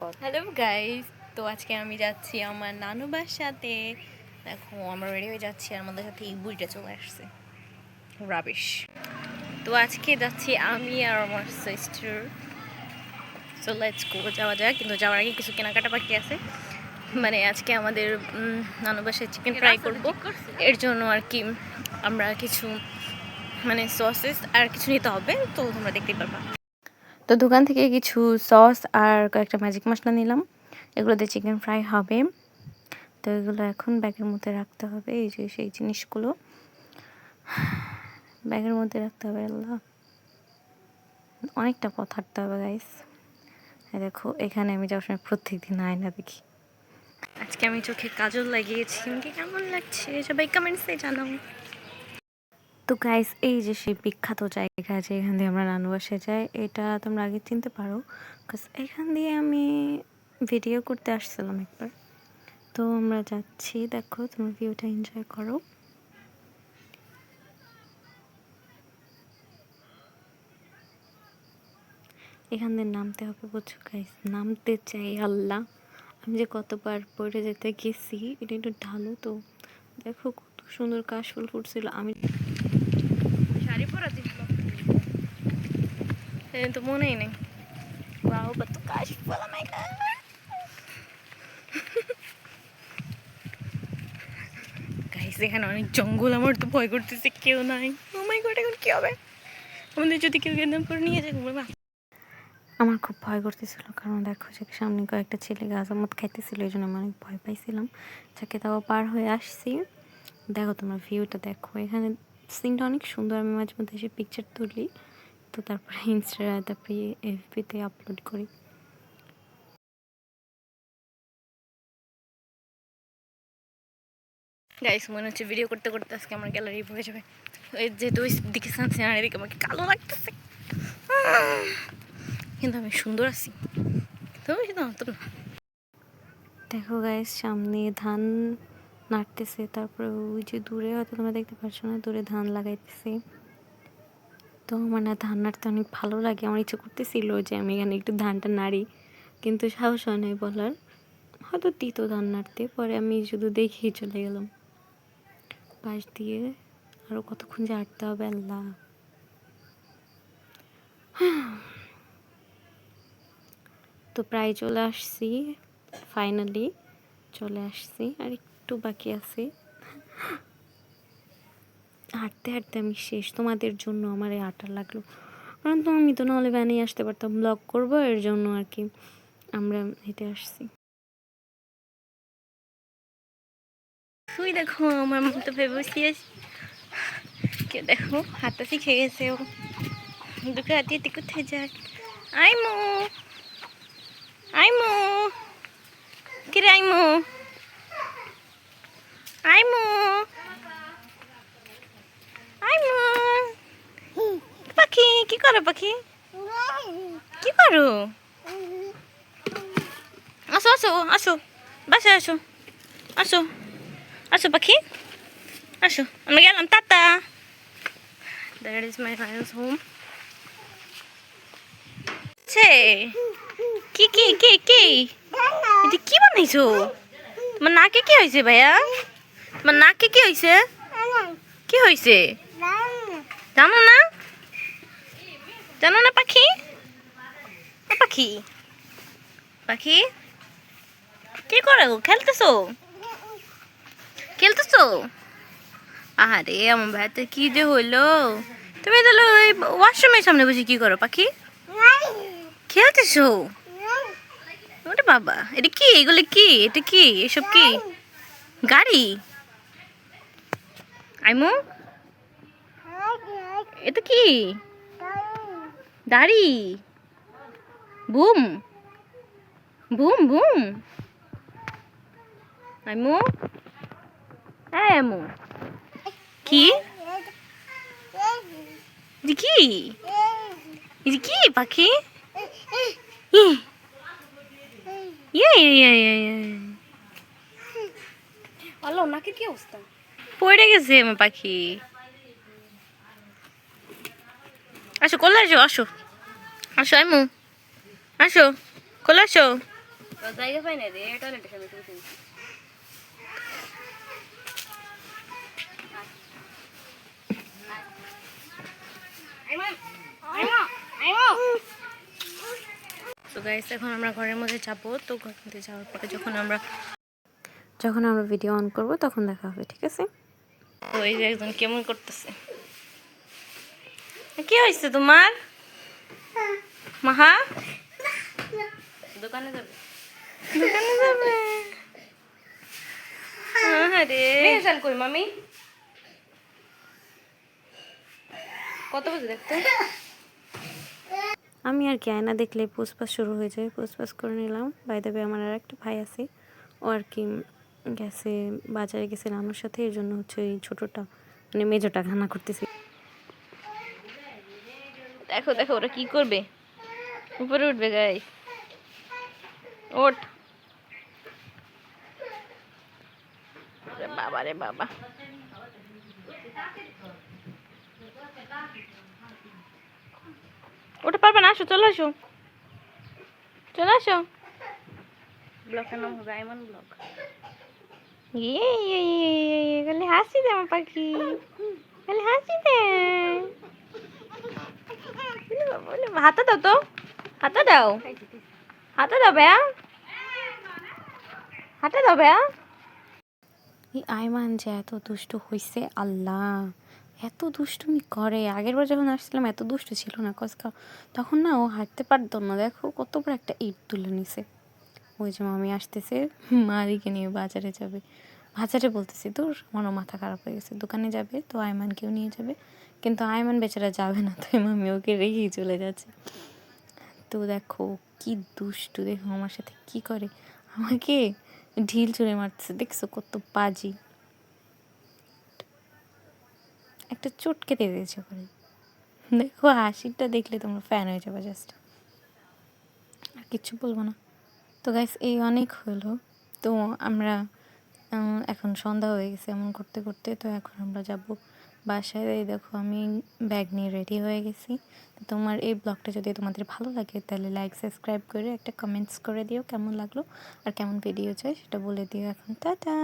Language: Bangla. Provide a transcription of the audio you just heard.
হ্যালো গাইস তো আজকে আমি যাচ্ছি আমার নানু বাসাতে দেখো আমরা রেডি হয়ে যাচ্ছি আর আমাদের সাথে এই বুড়িটা চলে আসছে। রাবিশ তো আজকে যাচ্ছি আমি আর আমার সিস্টার সো লেটস গো যাওয়া যায় কিন্তু যাওয়ার আগে কিছু কেনাকাটা বাকি আছে। মানে আজকে আমাদের উম, নানু বাসায় চিকেন ফ্রাই করব। এর জন্য আর কি আমরা কিছু মানে সসেস আর কিছু নিতে হবে। তো তোমরা দেখতেই পারবা। তো দোকান থেকে কিছু সস আর কয়েকটা ম্যাজিক মশলা নিলাম। এগুলো দিয়ে চিকেন ফ্রাই হবে। তো এগুলো এখন ব্যাগের মধ্যে রাখতে হবে। এই যে সেই জিনিসগুলো। ব্যাগের মধ্যে রাখতে হবে, আল্লাহ। অনেকটা পথ হাঁটতে হবে গাইস দেখো, এখানে আমি যাওয়ার সময় প্রত্যেকদিন আয়না দেখি। আজকে আমি চোখে কাজল লাগিয়েছি। কেমন লাগছে? সবাই কমেন্টসে জানাও। তো গাইস এই যে সেই বিখ্যাত জায়গা আছে এখান দিয়ে আমরা নানু বাসে যাই, এটা তোমরা আগে চিনতে পারো কারণ এখান দিয়ে আমি ভিডিও করতে আসছিলাম একবার। তো আমরা যাচ্ছি, দেখো, তোমরা ভিউটা এনজয় করো। এখান দিয়ে নামতে হবে, বুঝছ গাইস নামতে চাই, আল্লাহ। আমি যে কতবার পড়ে যেতে গেছি, এটা একটু ঢালু তো। দেখো কত সুন্দর কাশফুল ফুটছিল, আমি তো মনেই নেই ওয়াও কত কাশফুল মাই গড গাইস এখানে অনেক জঙ্গল আমার, তো ভয় করতেছে, কেউ নাই। ও মাই গড এখন কি হবে? আমাদের যদি কেউ গেন্দাম করে নিয়ে যায় বাবা আমার খুব ভয় করতেছিল, কারণ দেখো যে সামনে কয়েকটা ছেলে গাছামত খাইতেছিল, এই জন্য আমি অনেক ভয় পাইছিলাম। যাকে তাও পার হয়ে আসছি। দেখো তোমার ভিউটা দেখো, এখানে সিনটা অনেক সুন্দর, আমি মাঝে মধ্যে এসে পিকচার তুলি। তো তারপরে ইনস্টা তারপরে এফবিতে আপলোড করি। গাইস মনে হচ্ছে ভিডিও করতে করতে আজকে আমার গ্যালারি ভরে যাবে। ওই যেহেতু ওই দিকে সানসেন আর এদিকে আমাকে কালো লাগতেছে। কিন্তু আমি সুন্দর আছি। তুমি শুধু অত না। দেখো গাইস সামনে ধান নাড়তেছে তারপরে ওই যে দূরে হয়তো তোমরা দেখতে পাচ্ছ না দূরে ধান লাগাইতেছে। তো আমার না ধান নাড়তে অনেক ভালো লাগে। আমার ইচ্ছে করতেছিল যে আমি এখানে একটু ধানটা নাড়ি, কিন্তু সাহস হয় নাই বলার। হয়তো দিত ধান নাড়তে, পরে আমি শুধু দেখেই চলে গেলাম। পাশ দিয়ে আরও কতক্ষণ যে হাঁটতে হবে আল্লাহ। তো প্রায় চলে আসছি ফাইনালি চলে আসছি, আর একটু বাকি আছে। হাঁটতে হাঁটতে আমি শেষ। তোমাদের জন্য আমার এই হাঁটা লাগল। কারণ তো আমি তো নাহলে ভ্যানে আসতে পারতাম। ব্লগ করব, এর জন্য আর কি আমরা হেঁটে আসছি। তুই দেখো, আমার মতো ভেবে বসিয়েছি কে দেখো, হাতটা শিখে গেছে ও। দুটো হাতে হাতে কোথায় যায় আইমু আইমু কে রে আইমু আইমু আইমু পাখি কি করো, পাখি? কি করো? আসো আসো আসো, বাসায় আসো আসো আসো, পাখি, আসো আমি গেলাম, tata. That is my friends home ছে, কি কি কি কি? এটা কি বানাইছো? তোমার নাকে কি হয়েছে ভাইয়া? তোমার নাকে কি হয়েছে কি হয়েছে জানো না? জানো না পাখি? পাখি? পাখি? কি করো খেলতেছো? খেলতেছো? আরে আমার ভাইতে কি যে হলো তুমি তাহলে ওই ওয়াশরুমের সামনে বসে কি করো, পাখি? খেলতেছো? ওরে বাবা, এটা কি? এগুলো কি? এটা কি? এসব কি? গাড়ি? আইমু? এটা কি? দাড়ি। বুম। বুম বুম। আইমু। হ্যাঁ আইমু। কি? এটা কি এটা কি পাখি? ইয়ে ইয়ে ইয়ে ইয়ে ইয়ে। কি অবস্থা? পড়ে গেছে আমার পাখি। আসো কোলে আসো আসো। আসো আইমু। আসো কোলে আসো। জায়গা পাই না রে টয়লেটের সামনে তো গাইস এখন আমরা ঘরের মধ্যে যাব তো ঘরের মধ্যে যাওয়ার পরে যখন আমরা যখন আমরা ভিডিও অন করব তখন দেখা হবে ঠিক আছে? তো এই যে একজন কেমন করতেছে। কি হয়েছে তোমার? মাহা? দোকানে যাবে। দোকানে যাবে? আরে চাল কই মামি। কত বাজে দেখতে? আমি আর কি আয়না দেখলে পুষপাস শুরু হয়ে যায়। পুষপাস করে নিলাম। বাই দেবে আমার আর একটা ভাই আছে। ও আর কি গেছে বাজারে গেছে নানুর সাথে। এর জন্য হচ্ছে ওই ছোটোটা মানে মেজোটা ঘানা করতেছি। দেখো দেখো ওরা কি করবে? উপরে উঠবে গাই ওঠ। বাবা রে বাবা। ওটা পারবে না আসো চলে আসো। চলে আসো। ব্লকের নাম হবে আইমান ব্লক। ইয়ে ইয়ে ইয়ে ইয়ে ইয়ে খালি হাসি দে আমার পাখি। খালি হাসি দে দাও তো। দাও। দাও দাও এই আইমান যে এত দুষ্ট হইছে, আল্লাহ। এত দুষ্টুমি করে। আগের বার যখন আসছিলাম, এত ছিল না কসকা তখন না ও হাঁটতে পারতো না। দেখো কত বড় একটা ইট তুলে নিছে। ওই যে মামি আসতেছে, মারিকে নিয়ে বাজারে যাবে। বাজারে বলতেছি তোর আমারও মাথা খারাপ হয়ে গেছে। দোকানে যাবে তো আয়মানকেও নিয়ে যাবে। কিন্তু আয়মান বেচারা যাবে না, তাই মামি ওকে রেখেই চলে যাচ্ছে। তো দেখো কি দুষ্টু, দেখো আমার সাথে কি করে। আমাকে ঢিল চুড়ে মারছে দেখছ কত বাজি। একটা চটকে দিয়ে দিয়েছে করে দেখো হাসিটা দেখলে তোমরা ফ্যান হয়ে যাবে জাস্ট আর কিচ্ছু বলব না। তো গাইস এই অনেক হলো। তো আমরা এখন সন্ধ্যা হয়ে গেছে এমন করতে করতে, তো এখন আমরা যাব বাসায় দেখো আমি ব্যাগ নিয়ে রেডি হয়ে গেছি। তোমার এই ব্লগটা যদি তোমাদের ভালো লাগে, তাহলে লাইক সাবস্ক্রাইব করে একটা কমেন্টস করে দিও কেমন লাগল। আর কেমন ভিডিও চাই সেটা বলে দিও এখন। টাটা!